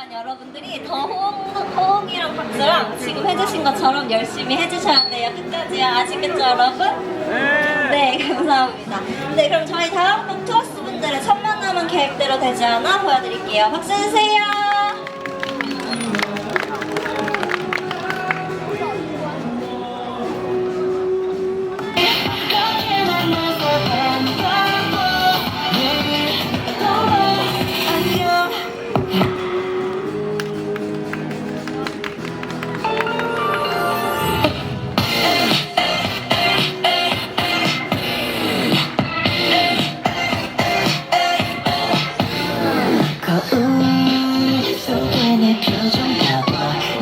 그러니까 여러분들이 더 호응, 호응이랑 박수랑 지금 해주신 것처럼 열심히 해주셔야 돼요. 끝까지요. 아시겠죠, 여러분? 네, 감사합니다. 네, 그럼 저희 다음 곡 투어스 분들의 첫 만남은 계획대로 되지 않아 보여드릴게요. 박수 주세요.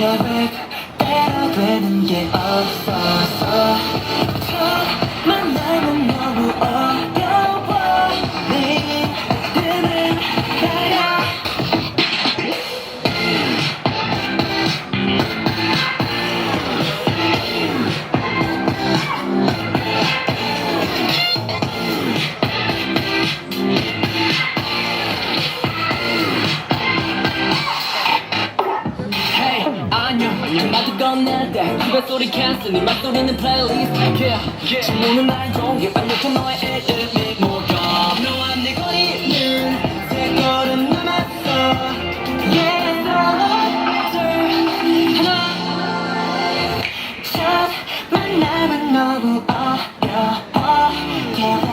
계획대로 되는 게없 건네대 집에 소리 캔슬 네 말소리는 플레이리스트 yeah, 날 공개 빨리 좀 너의 이름이 뭐야 너와 내 거리는 세 걸음 남았어. Yeah, 둘 하나. 너무 어려워. 계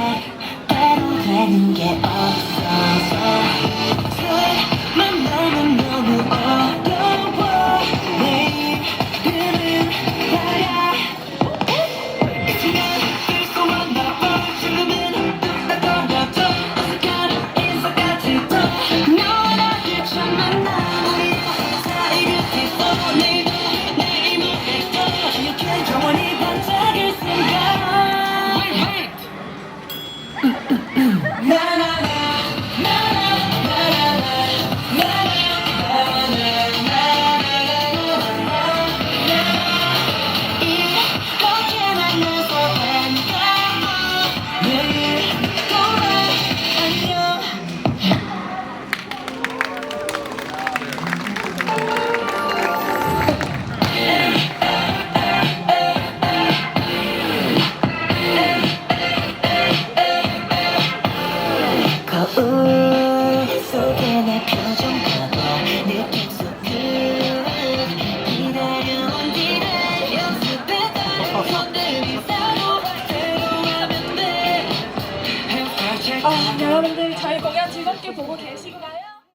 함께 보고 계신가요?